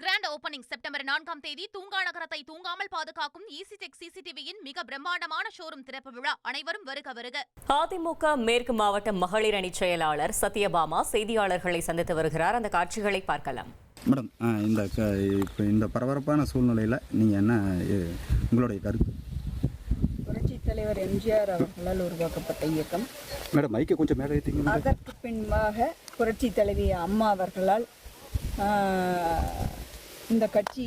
Grand opening September நான்காம் தேதி தூங்கா நகரத்தை தூங்காமல் பாதுகாக்கும் ஈசிடெக் சிசிடிவியின் மிக பிரம்மாண்டமான ஷோரூம் திறப்பு விழா அனைவரும் வருக வருக. அதிமுக மேற்கு மாவட்ட மகளிர் அணி செயலாளர் சத்யபாமா செய்தியாளர்களை சந்தித்து வருகிறார். அந்த காட்சிகளை பார்க்கலாம். மேடம் இந்த இப்போ இந்த பரபரப்பான சூழ்நிலையில் நீங்கள் என்ன உங்களுடைய கருத்து? புரட்சித் தலைவர் எம்ஜிஆர் அவர்களால் உருவாக்கப்பட்ட இயக்கம். மேடம் மைக்கை கொஞ்சம் மேலே அதற்கு பின்பாக புரட்சி தலைவி அம்மா அவர்களால் இந்த கட்சி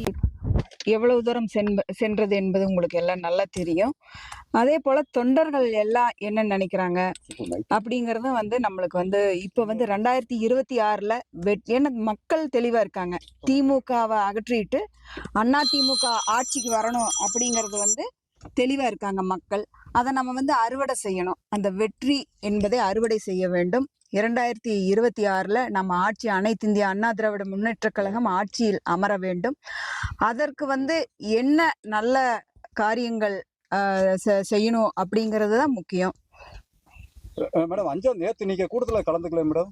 எவ்வளவு தூரம் சென்ப சென்றது என்பது உங்களுக்கு எல்லாம் நல்லா தெரியும். அதே போல தொண்டர்கள் எல்லாம் என்ன நினைக்கிறாங்க அப்படிங்கறதும் வந்து நம்மளுக்கு வந்து இப்ப வந்து ரெண்டாயிரத்தி இருபத்தி ஆறுல வெட் ஏன்னா மக்கள் தெளிவா இருக்காங்க. திமுகவை அகற்றிட்டு அண்ணா திமுக ஆட்சிக்கு வரணும் அப்படிங்கறது வந்து தெளிவா இருக்காங்க மக்கள். அதை நம்ம வந்து அறுவடை செய்யணும். அந்த வெற்றி என்பதை அறுவடை செய்ய வேண்டும். இரண்டாயிரத்தி இருபத்தி ஆறில் நம்ம ஆட்சி அனைத்து இந்திய அண்ணா திராவிட முன்னேற்ற கழகம் ஆட்சியில் அமர வேண்டும். அதற்கு வந்து என்ன நல்ல காரியங்கள் செ- செய்யணும் அப்படிங்கிறது தான் முக்கியம். மேடம் அஞ்சாம் நேற்று நீங்கள் கூட்டத்தில் கலந்துக்கல மேடம்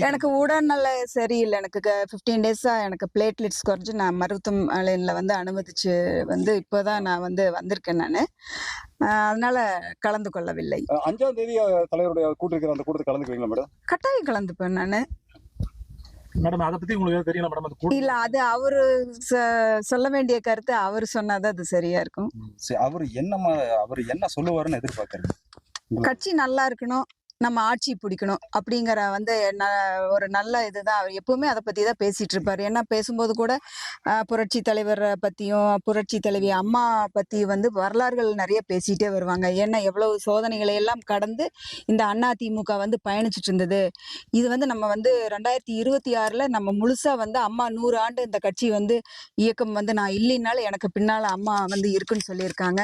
எனக்கு உடல்நல சரியில்லை. எனக்கு ஃபிஃப்டீன் டேஸாக எனக்கு பிளேட்லெட்ஸ் குறைஞ்சு நான் மருத்துவமனையில் வந்து அனுமதிச்சு வந்து இப்போதான் நான் வந்து வந்திருக்கேன் நான். அதனால கலந்து கொள்ளவில்லை. அஞ்சாம் தேதி தலைவருடைய கூட்டிருக்கிற அந்த கூட்டத்தில் கலந்துக்குவீங்களா மேடம் கட்டாயம் கலந்துப்பேன் நான். மேடம் அதை பத்தி உங்களுக்கு தெரியல மேடம் அது இல்ல அது அவரு ச- சொல்ல வேண்டிய கருத்து அவர் சொன்னாதான் அது சரியா இருக்கும். அவர் என்ன அவர் என்ன சொல்லுவாருன்னு எதிர்பார்க்கறது கட்சி நல்லா இருக்கணும். நம்ம ஆட்சி பிடிக்கணும் அப்படிங்கிற வந்து ஒரு நல்ல இதுதான். அவர் எப்பவுமே அதை பத்தி தான் பேசிட்டு இருப்பாரு. ஏன்னா பேசும்போது கூட புரட்சி தலைவரை பத்தியும் புரட்சி தலைவி அம்மா பத்தி வந்து வரலாறுகள் நிறைய பேசிட்டே வருவாங்க. ஏன்னா எவ்வளவு சோதனைகளை எல்லாம் கடந்து இந்த அண்ணா திமுக வந்து பயணிச்சுட்டு இருந்தது. இது வந்து நம்ம வந்து ரெண்டாயிரத்தி இருபத்தி ஆறுல நம்ம முழுசா வந்து அம்மா நூறு ஆண்டு இந்த கட்சி வந்து இயக்கம் வந்து நான் இல்லைனாலும் எனக்கு பின்னால அம்மா வந்து இருக்குன்னு சொல்லியிருக்காங்க.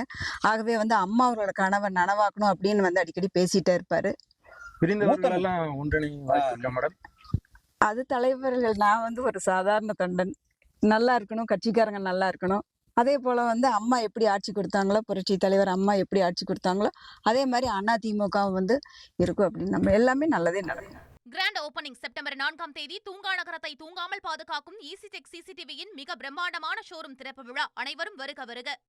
ஆகவே வந்து அம்மா அவரோட கனவை நனவாக்கணும் அப்படின்னு வந்து அடிக்கடி பேசிட்டே இருப்பாரு. பிரிந்தவர்கள் எல்லாம் ஒன்றணி வாய்ப்பு இருக்கா மேடம்? அது தலைவர்கள் நான் வந்து ஒரு சாதாரண தொண்டன் நல்லா இருக்கணும் கட்சிக்காரங்க நல்லா இருக்கணும். அதே போல வந்து அம்மா எப்படி ஆட்சி கொடுத்தாங்களோ புரட்சி தலைவர் அம்மா எப்படி ஆட்சி கொடுத்தாங்களோ அதே மாதிரி அண்ணா திமுக வந்து இருக்கும் அப்படின்னு நம்ம எல்லாமே நல்லதே நடக்கும். கிராண்ட் ஓபனிங் செப்டம்பர் நான்காம் தேதி தூங்கா நகரத்தை தூங்காமல் பாதுகாக்கும் ஈசிடெக் சிசிடிவியின் மிக பிரம்மாண்டமான ஷோரூம் திறப்பு விழா. அனைவரும் வருக வருக.